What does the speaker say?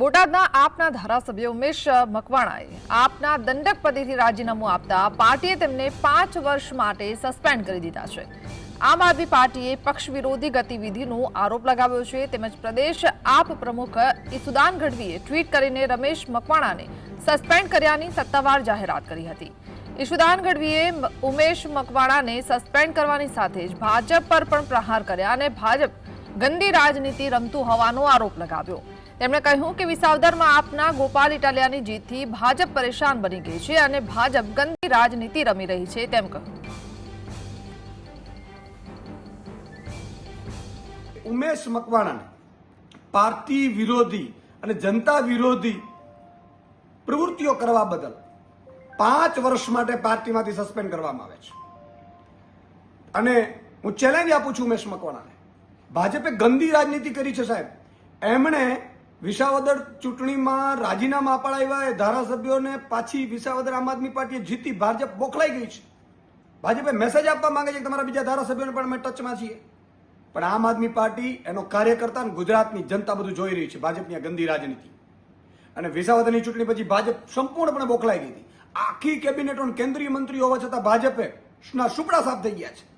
બોટાદના આપના ધારાસભ્ય ઉમેશ મકવાણાએ આપના દંડક પદેથી રાજીનામું આપતા પાર્ટીએ તેમને પાંચ વર્ષ માટે સસ્પેન્ડ કરી દીધા છે. આમ આદમી પાર્ટીએ પક્ષ વિરોધી ગતિવિધિનો આરોપ લગાવ્યો છે. તેમજ પ્રદેશ આપ પ્રમુખ ઇસુદાન ગઢવીએ ટ્વીટ કરીને રમેશ મકવાણાને સસ્પેન્ડ કર્યાની સત્તાવાર જાહેરાત કરી હતી. ઈશુદાન ગઢવીએ ઉમેશ મકવાણાને સસ્પેન્ડ કરવાની સાથે જ ભાજપ પર પણ પ્રહાર કર્યા અને ભાજપ ગંદી રાજનીતિ રમતું હોવાનો આરોપ લગાવ્યો. તેમણે કહ્યું કે વિસાવદરમાં આપના ગોપાલ ઇટાલિયાની જીતથી ભાજપ પરેશાન બની ગઈ છે અને ભાજપ ગંદી રાજનીતિ રમી રહી છે, તેમ કહ્યું. ઉમેશ મકવાણાને પાર્ટી વિરોધી અને જનતા વિરોધી પ્રવૃત્તિઓ કરવા બદલ પાંચ વર્ષ માટે પાર્ટીમાંથી સસ્પેન્ડ કરવામાં આવે છે. અને હું ચેલેન્જ આપું છું ઉમેશ મકવાણાને. ભાજપે ગંદી રાજનીતિ કરી છે સાહેબ. એમણે વિસાવદર ચૂંટણીમાં રાજીનામા અપાડાવ્યા એ ધારાસભ્યોને પાછી વિસાવદર આમ આદમી પાર્ટીએ જીતી ભાજપ બોખલાઈ ગઈ છે. ભાજપે મેસેજ આપવા માંગે છે કે તમારા બીજા ધારાસભ્યોને પણ અમે ટચમાં છીએ. પણ આમ આદમી પાર્ટી એનો કાર્યકર્તા ગુજરાતની જનતા બધું જોઈ રહી છે, ભાજપની આ ગંદી રાજનીતિ. અને વિસાવદરની ચૂંટણી પછી ભાજપ સંપૂર્ણપણે બોખલાઈ ગઈ હતી. આખી કેબિનેટો કેન્દ્રીય મંત્રીઓ હોવા છતાં ભાજપે સુપડા સાફ થઈ ગયા છે.